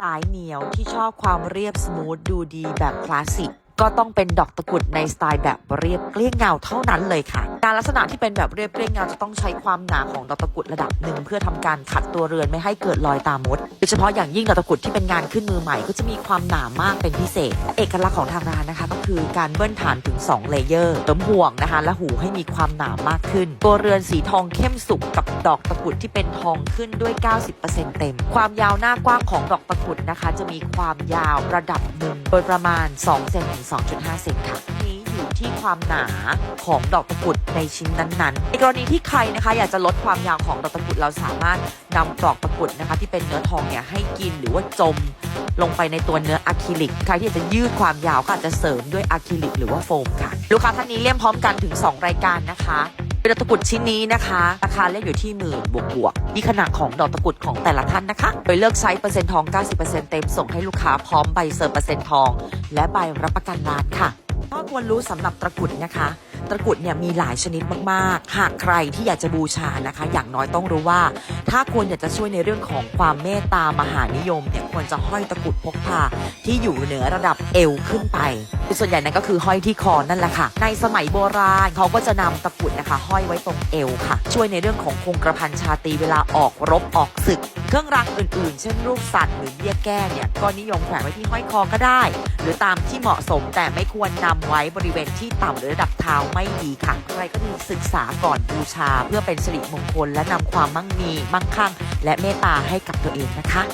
สายเหนียวที่ชอบความเรียบสมูทดูดีแบบคลาสสิกก็ต้องเป็นดอกตะกุดในสไตล์แบบเรียบเกลี้ยงเงาเท่านั้นเลยค่ะการลักษณะที่เป็นแบบเรียบเกลี้ยงงานจะต้องใช้ความหนาของดอกตะกุดระดับหนึ่งเพื่อทำการขัดตัวเรือนไม่ให้เกิดรอยตามดโดยเฉพาะอย่างยิ่งดอกตะกุดที่เป็นงานขึ้นมือใหม่ ก็จะมีความหนามากเป็นพิเศษ เอกลักษณ์ของทางร้านนะคะ ก็คือการเบิ้ลฐานถึง 2 เลเยอร์เติมห่วงนะคะ และหูให้มีความหนามากขึ้น ตัวเรือนสีทองเข้มสุกกับดอกตะกุดที่เป็นทองขึ้นด้วย 90%เต็ม ความยาวหน้ากว้างของดอกตะกุดนะคะ จะมีความยาวระดับหนึ่งโดยประมาณ2เซนถึง2.5เซนค่ะ อยู่ที่ความหนาของดอกตะกุดในชิ้นนั้นๆ ในกรณีที่ใครนะคะอยากจะลดความยาวของดอกตะกุดเราสามารถนำปลอกตะกุดนะคะที่เป็นเนื้อทองเนี่ยให้กินหรือว่าจมลงไปในตัวเนื้ออะคริลิก ใครที่อยากจะยืดความยาวก็อาจจะเสริมด้วยอะคริลิกหรือว่าโฟมค่ะ ลูกค้าท่านนี้เลี่ยมพร้อมกันถึง 2 รายการนะคะเป็นดอกตะกุดชิ้นนี้นะคะ ราคาเล่มอยู่ที่หมื่นบวกบวกๆนี่ขนาดของดอกตะกุดของแต่ละท่านนะคะ โดยเลือกใช้เปอร์เซ็นต์ทอง 90%เต็มส่งให้ลูกค้าพร้อมใบเซอร์เปอร์เซ็นต์ทอง และใบรับประกันร้านค่ะ ข้อควรรู้สำหรับตะกุดนะคะ ตะกุดเนี่ยมีหลายชนิดมากๆ หากใครที่อยากจะบูชานะคะ อย่างน้อยต้องรู้ว่า ถ้าควรอยากจะช่วยในเรื่องของความเมตตามหานิยมเนี่ยควรจะห้อยตะกุดพกพาที่อยู่เหนือระดับเอวขึ้นไป ส่วนใหญ่นั้นก็คือห้อยที่คอนั่นแหละค่ะ ในสมัยโบราณเขาก็จะนำตะกุดนะคะ ห้อยไว้ตรงเอวค่ะ ช่วยในเรื่องของคงกระพันชาตีเวลาออกรบออกศึก เครื่องรางอื่นๆ เช่นรูปสัตว์หรือเบี้ยแก้เนี่ยก็นิยมแขวนไว้ที่ห้อยคอก็ได้ หรือตามที่เหมาะสมแต่ไม่ควรนำไว้บริเวณที่ต่ำหรือระดับเท้าไม่ดีค่ะใครก็มีศึกษาก่อนบูชา เพื่อเป็นสิริมงคลและนำความมั่งมีมั่งคั่งและเมตตาให้กับตัวเองนะคะ